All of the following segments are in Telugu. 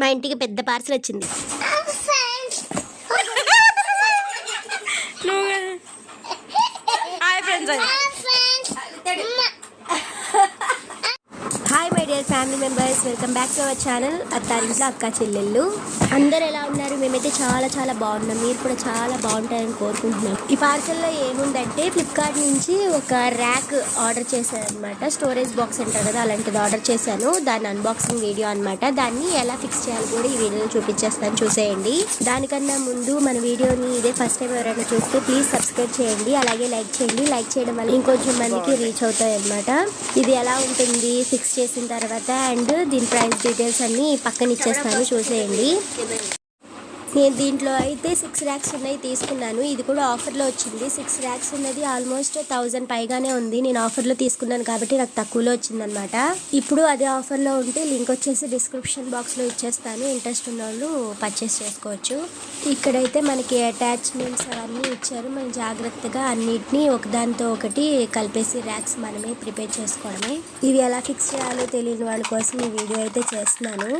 మా ఇంటికి పెద్ద పార్సల్ వచ్చింది. Family members welcome back to our channel. అత్తారింట్లో అక్క చెల్లెళ్ళు. అందరు ఎలా ఉన్నారు? మేమైతే చాలా చాలా బాగున్నాం. మీరు కూడా చాలా బాగుంటారని కోరుకుంటున్నాం. ఈ పార్సల్లో ఏముందంటే ఫ్లిప్కార్ట్ నుంచి ఒక ర్యాక్ ఆర్డర్ చేశాను అనమాట స్టోరేజ్ బాక్స్ అంటారు కదా అలాంటిది ఆర్డర్ చేశాను. దాని అన్బాక్సింగ్ వీడియో అనమాట దాన్ని ఎలా ఫిక్స్ చేయాలి కూడా ఈ వీడియోలో చూపించేస్తాను. చూసేయండి. దానికన్నా ముందు మన వీడియోని ఇదే ఫస్ట్ టైం ఎవరైనా చూస్తే ప్లీజ్ సబ్స్క్రైబ్ చేయండి. అలాగే లైక్ చేయండి. లైక్ చేయడం వల్ల ఇంకొంచెం మందికి రీచ్ అవుతాయి అనమాట ఇది ఎలా ఉంటుంది? ఫిక్స్ చేసిన తర్వాత అండ్ దీని ప్రైస్ డీటెయిల్స్ అన్ని పక్కన ఇచ్చేస్తాను చూసేయండి. నేను దీంట్లో అయితే సిక్స్ ర్యాక్స్ ఉన్నాయి తీసుకున్నాను. ఇది కూడా ఆఫర్లో వచ్చింది. సిక్స్ ర్యాక్స్ ఉన్నది ఆల్మోస్ట్ థౌజండ్ పైగానే ఉంది. నేను ఆఫర్లో తీసుకున్నాను కాబట్టి నాకు తక్కువలో వచ్చిందనమాట ఇప్పుడు అదే ఆఫర్లో ఉంటే లింక్ వచ్చేసి డిస్క్రిప్షన్ బాక్స్లో ఇచ్చేస్తాను. ఇంట్రెస్ట్ ఉన్న వాళ్ళు పర్చేస్ చేసుకోవచ్చు. ఇక్కడైతే మనకి అటాచ్మెంట్స్ అవన్నీ ఇచ్చారు. మనం జాగ్రత్తగా అన్నిటినీ ఒకదానితో ఒకటి కలిపేసి ర్యాక్స్ మనమే ప్రిపేర్ చేసుకోవడమే. ఇవి ఎలా ఫిక్స్ చేయాలో తెలియని వాళ్ళ కోసం ఈ వీడియో అయితే చేస్తున్నాను.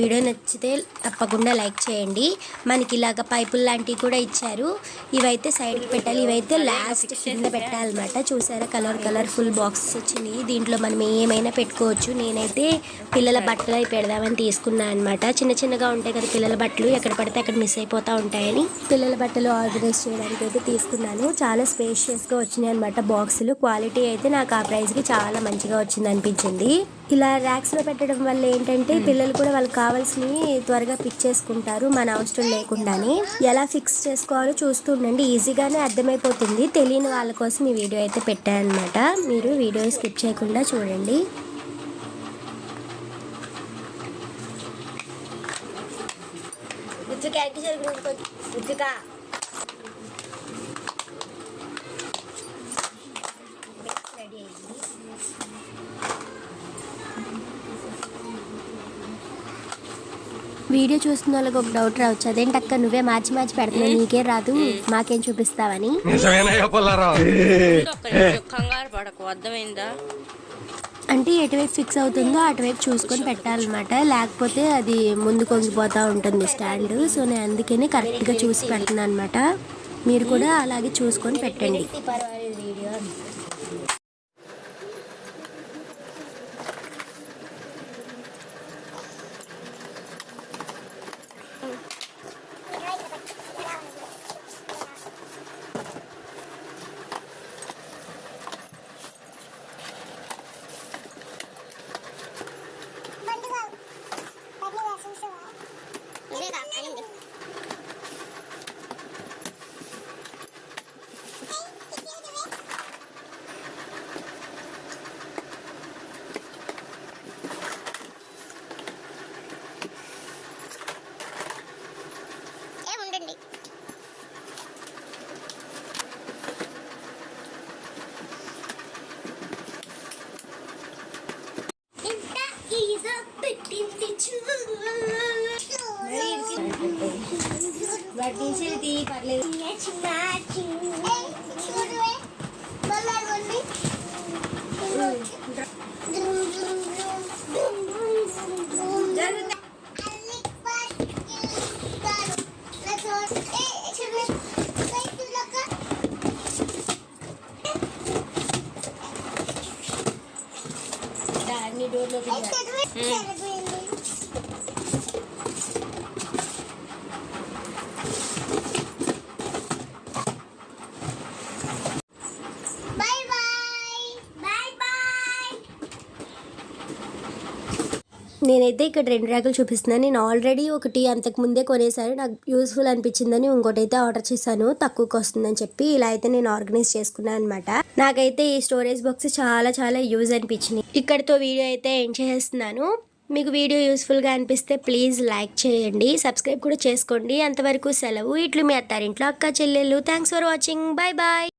వీడియో నచ్చితే తప్పకుండా లైక్ చేయండి. మనకి ఇలాగ పైపులు లాంటివి కూడా ఇచ్చారు. ఇవైతే సైడ్కి పెట్టాలి. ఇవైతే లాస్ట్ కింద పెట్టాలన్నమాట. చూసారా? కలర్ కలర్ఫుల్ బాక్సెస్ వచ్చినాయి. దీంట్లో మనం ఏమైనా పెట్టుకోవచ్చు. నేనైతే పిల్లల బట్టలు అవి పెడదామని తీసుకున్నాను అనమాట చిన్న చిన్నగా ఉంటాయి కదా పిల్లల బట్టలు. ఎక్కడ పడితే అక్కడ మిస్ అయిపోతూ ఉంటాయని. పిల్లల బట్టలు ఆర్గనైజ్ చేయడానికి అయితే తీసుకున్నాను. చాలా స్పేషియస్గా వచ్చినాయి అనమాట బాక్సులు క్వాలిటీ అయితే నాకు ఆ ప్రైస్కి చాలా మంచిగా వచ్చింది అనిపించింది. ఇలా ర్యాక్స్లో పెట్టడం వల్ల ఏంటంటే పిల్లలు కూడా వాళ్ళకి కావాల్సినవి త్వరగా పిక్ చేసుకుంటారు మన అవసరం లేకుండానే. ఎలా ఫిక్స్ చేసుకోవాలో చూస్తూ ఉండండి. ఈజీగానే అర్థమైపోతుంది. తెలియని వాళ్ళ కోసం ఈ వీడియో అయితే పెట్టానమాట. మీరు వీడియో స్కిప్ చేయకుండా చూడండి. వీడియో చూస్తున్న వాళ్ళకి ఒక డౌట్ రావచ్చు. అదేంటి అక్క నువ్వే మార్చి మార్చి పెడుతున్నావు నీకే రాదు మాకేం చూపిస్తావని. కంగారు పడకు అర్థమైందా అంటే ఎటువైపు ఫిక్స్ అవుతుందో అటువైపు చూసుకొని పెట్టాలన్నమాట. లేకపోతే అది ముందు కొంగిపోతూ ఉంటుంది స్టాండ్ సో నేను అందుకని కరెక్ట్గా చూసి పెడుతున్నాను అనమాట మీరు కూడా అలాగే చూసుకొని పెట్టండి. పర్లేదు చూడవే బల్లాగొండి అన్ని డోర్లు నేనైతే ఇక్కడ రెండు ర్యాకులు చూపిస్తున్నాను. నేను ఆల్రెడీ ఒకటి అంతకు ముందే కొనేసాను నాకు యూస్ఫుల్ అనిపించిందని ఇంకోటి అయితే ఆర్డర్ చేశాను. తక్కువకి వస్తుందని చెప్పి ఇలా అయితే నేను ఆర్గనైజ్ చేసుకున్నాను అనమాట నాకైతే ఈ స్టోరేజ్ బాక్స్ చాలా చాలా యూజ్ అనిపించింది. ఇక్కడితో వీడియో అయితే ఎండ్ చేస్తున్నాను. మీకు వీడియో యూస్ఫుల్గా అనిపిస్తే ప్లీజ్ లైక్ చేయండి. సబ్స్క్రైబ్ కూడా చేసుకోండి. అంతవరకు సెలవు. ఇట్లు మీ అత్తారింట్లో అక్క చెల్లెళ్ళు. Thanks for watching bye bye